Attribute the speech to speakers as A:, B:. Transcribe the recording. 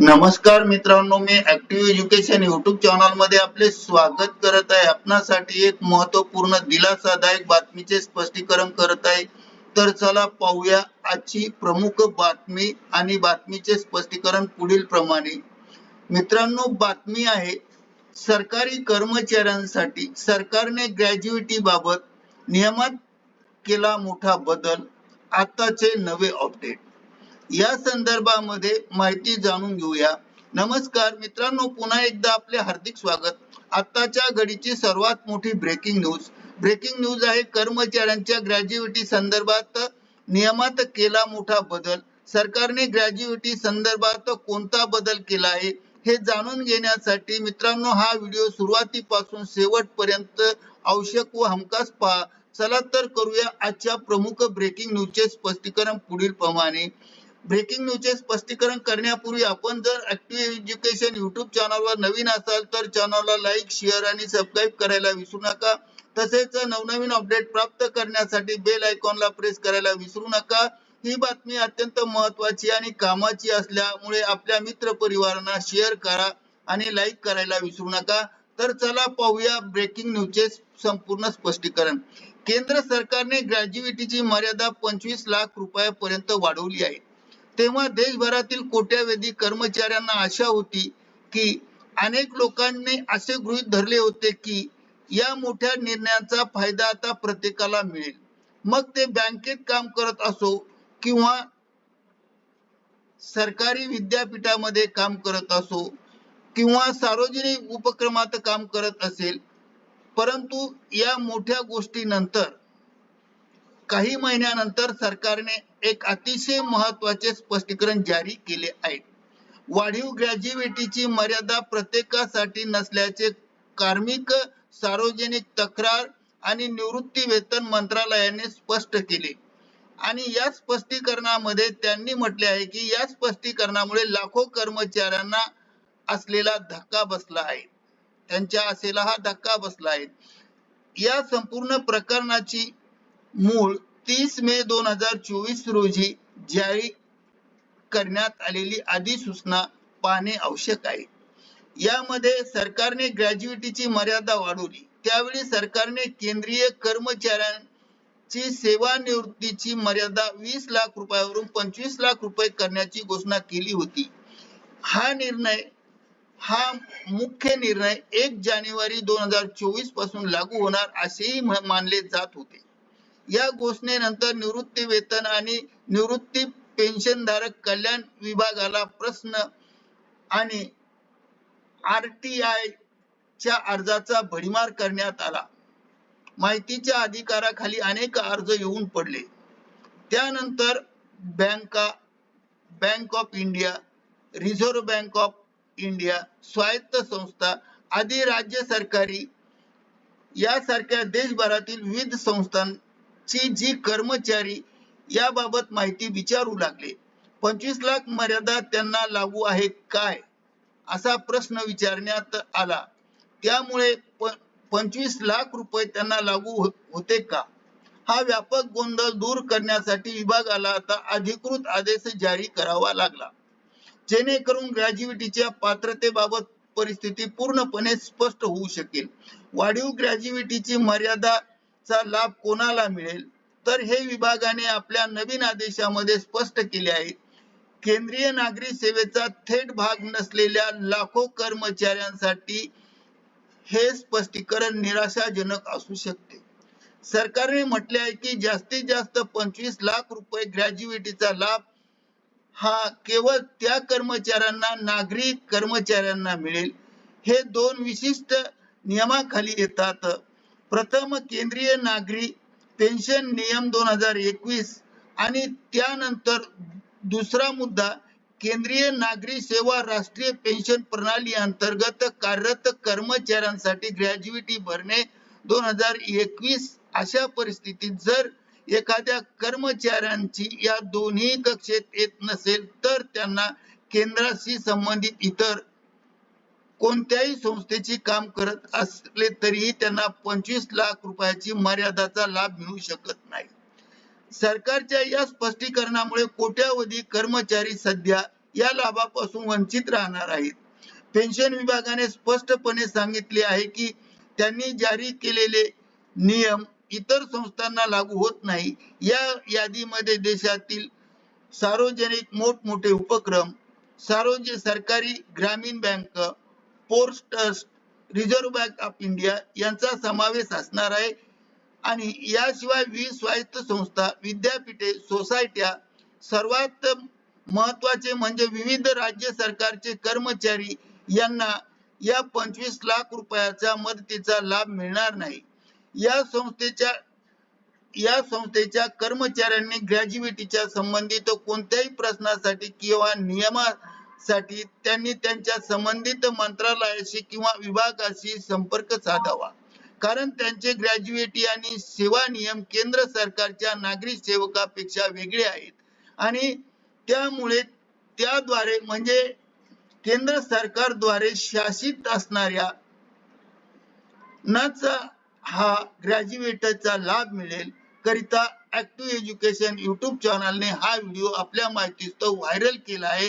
A: नमस्कार मित्रांनो मी ऍक्टिव्ह एज्युकेशन युट्यूब चॅनलमध्ये आपले स्वागत करत आहे. आपणासाठी एक महत्त्वपूर्ण दिलासादायक बातमीचे स्पष्टीकरण करत आहे. तर चला पाहूया आजची प्रमुख बातमी आणि बातमीचे स्पष्टीकरण पुढील प्रमाणे. मित्रांनो बातमी आहे सरकारी कर्मचाऱ्यांसाठी सरकारने ग्रॅज्युएटी बाबत नियमात केला मोठा बदल. आताचे नवे अपडेट या संदर्भामध्ये माहिती जाणून घेऊया. नमस्कार मित्रांनो पुन्हा एकदा आपले हार्दिक स्वागत. आताच्या घडीची सर्वात मोठी ब्रेकिंग न्यूज ब्रेकिंग न्यूज आहे कर्मचाऱ्यांच्या ग्रॅज्युएटी संदर्भात नियमात केला मोठा बदल. सरकारने ग्रॅज्युएटी संदर्भात कोणता बदल केला आहे हे जाणून घेण्यासाठी मित्रांनो हा व्हिडिओ सुरुवातीपासून शेवटपर्यंत आवश्यक व हमखास पहा. चला तर करूया आजच्या प्रमुख ब्रेकिंग न्यूजचे स्पष्टीकरण पुढील प्रमाणे ब्रेकिंग न्यूजचे स्पष्टीकरण करण्यापूर्वी आपण जर ऍक्टिव्ह एज्युकेशन युट्यूब चॅनलवर नवीन असाल तर चॅनलला लाईक शेअर आणि सबस्क्राईब करायला विसरू नका. तसेच नवनवीन अपडेट प्राप्त करण्यासाठी बेल आयकॉनला प्रेस करायला विसरू नका. ही बातमी अत्यंत महत्वाची आणि कामाची असल्यामुळे आपल्या मित्र परिवारांना शेअर करा आणि लाईक करायला विसरू नका. तर चला पाहूया ब्रेकिंग न्यूजचे संपूर्ण स्पष्टीकरण. केंद्र सरकारने ग्रॅज्युएटीची मर्यादा पंचवीस लाख रुपयापर्यंत वाढवली आहे. तेव्हा देशभरातील कोट्यावधी कर्मचाऱ्यांना आशा होती की अनेक लोकांनी असे गृहीत धरले होते की या मोठ्या निर्णयाचा फायदा आता प्रत्येकाला मिळेल. मग ते बँकेत काम करत असो किंवा सरकारी विद्यापीठामध्ये काम करत असो किंवा सार्वजनिक उपक्रमात काम करत असेल परंतु या मोठ्या गोष्टीनंतर काही महिन्यानंतर सरकारने एक अतिशय महत्त्वाचे स्पष्टीकरण जारी केले आहे. वाढीव ग्रॅज्युएटीची मर्यादा प्रत्येकासाठी नसल्याचे कार्मिक सार्वजनिक तक्रार आणि निवृत्ती वेतन मंत्रालयाने स्पष्ट केले. आणि या स्पष्टीकरणामध्ये त्यांनी म्हटले आहे की या स्पष्टीकरणामुळे लाखो कर्मचाऱ्यांना असलेला धक्का बसला आहे. त्यांच्या असेला हा धक्का बसला आहे. या संपूर्ण प्रकरणाची मूळ तीस मे दोन हजार चोवीस रोजी जारी करण्यात आलेली अधिसूचना पाहणे आवश्यक आहे. यामध्ये सरकारने ग्रॅज्युएटीची मर्यादा वाढवली. त्यावेळी सरकारने केंद्रीय कर्मचाऱ्यांची सेवानिवृत्तीची मर्यादा वीस लाख रुपयावरून पंचवीस लाख रुपये करण्याची घोषणा केली होती. हा निर्णय हा मुख्य निर्णय एक जानेवारी दोन हजार चोवीसपासून लागू होणार असेही मानले जात होते. या घोषणेनंतर निवृत्ती वेतन आणि निवृत्ती पेन्शनधारक कल्याण विभागाला प्रश्न आणि आर टी आय च्या अर्जाचा भडीमार करण्यात आला. माहितीच्या अधिकाराखाली अनेक अर्ज येऊन पडले. त्यानंतर बँका bank of India reserve bank of India स्वायत्त संस्था आदी राज्य सरकारी यासारख्या देशभरातील विविध ची जी कर्मचारी याबाबत माहिती विचारू लागले. पंचवीस लाख मर्यादा त्यांना लागू आहे काय? असा प्रश्न विचारण्यात आला. त्यामुळे पंचवीस लाख रुपये त्यांना लागू हो-, होते का? हा व्यापक गोंधळ दूर करण्यासाठी विभागाला आता अधिकृत आदेश जारी करावा लागला. जेणेकरून ग्रॅज्युएटीच्या पात्रतेबाबत परिस्थिती पूर्णपणे स्पष्ट होऊ शकेल. वाढीव ग्रॅज्युएटीची मर्यादा चा लाभ कोणाला मिळेल? तर हे विभागाने आपल्या नवीन आदेशामध्ये स्पष्ट केले आहे. केंद्रीय नागरी सेवेचा थेट भाग नसलेल्या लाखो कर्मचाऱ्यांसाठी हे स्पष्टीकरण निराशाजनक असू शकते. सरकारने म्हटले आहे की जास्तीत जास्त पंचवीस लाख रुपये ग्रॅज्युएटीचा लाभ हा केवळ त्या कर्मचाऱ्यांना नागरी कर्मचाऱ्यांना मिळेल. हे दोन विशिष्ट नियमाखाली येतात. प्रथम केंद्रीय नागरी पेन्शन नियम दोन हजार एकवीस आणि त्यानंतर दुसरा मुद्दा केंद्रीय नागरी सेवा राष्ट्रीय पेन्शन प्रणाली अंतर्गत कार्यरत कर्मचाऱ्यांसाठी ग्रॅज्युएटी भरणे दोन हजार एकवीस अशा परिस्थितीत जर एखाद्या कर्मचाऱ्यांची या दोन्ही कक्षेत येत नसेल तर त्यांना केंद्राशी संबंधित इतर कोणत्याही संस्थेची काम करत असले तरीही त्यांना पंचवीस लाख रुपयाची मर्यादाचा लाभ मिळू शकत नाही. सरकारच्या या स्पष्टीकरणामुळे कोट्यावधी कर्मचारी सध्या या लाभापासून वंचित राहणार आहेत. पेन्शन विभागाने स्पष्टपणे सांगितले आहे की त्यांनी जारी केलेले नियम इतर संस्थांना लागू होत नाही. या यादीमध्ये देशातील सार्वजनिक मोठमोठे उपक्रम सार्वजनिक सरकारी ग्रामीण bank port trust reserve bank of India यांचा समावेश असणार आहे. आणि याशिवाय वीस स्वायत्त संस्था विद्यापीठे सोसायट्या सर्वात महत्त्वाचे म्हणजे विविध राज्य सरकारचे कर्मचारी यांना या पंचवीस लाख रुपयाच्या मदतीचा लाभ मिळणार नाही. या संस्थेच्या या संस्थेच्या कर्मचाऱ्यांनी ग्रॅज्युएटीच्या संबंधित कोणत्याही प्रश्नासाठी किंवा नियमा साठी त्यांनी त्यांच्या संबंधित मंत्रालयाशी किंवा विभागाशी संपर्क साधावा. कारण त्यांचे ग्रॅज्युएटी आणि सेवा नियम केंद्र सरकारच्या नागरी सेवकापेक्षा वेगळे आहेत. आणि त्यामुळे त्याद्वारे म्हणजे केंद्र सरकारद्वारे शासित असणाऱ्या नाचा हा ग्रॅज्युएटचा लाभ मिळेल. करिता ऍक्टिव्ह एज्युकेशन युट्यूब चॅनलने हा व्हिडिओ आपल्या माहितीस्तव व्हायरल केला आहे.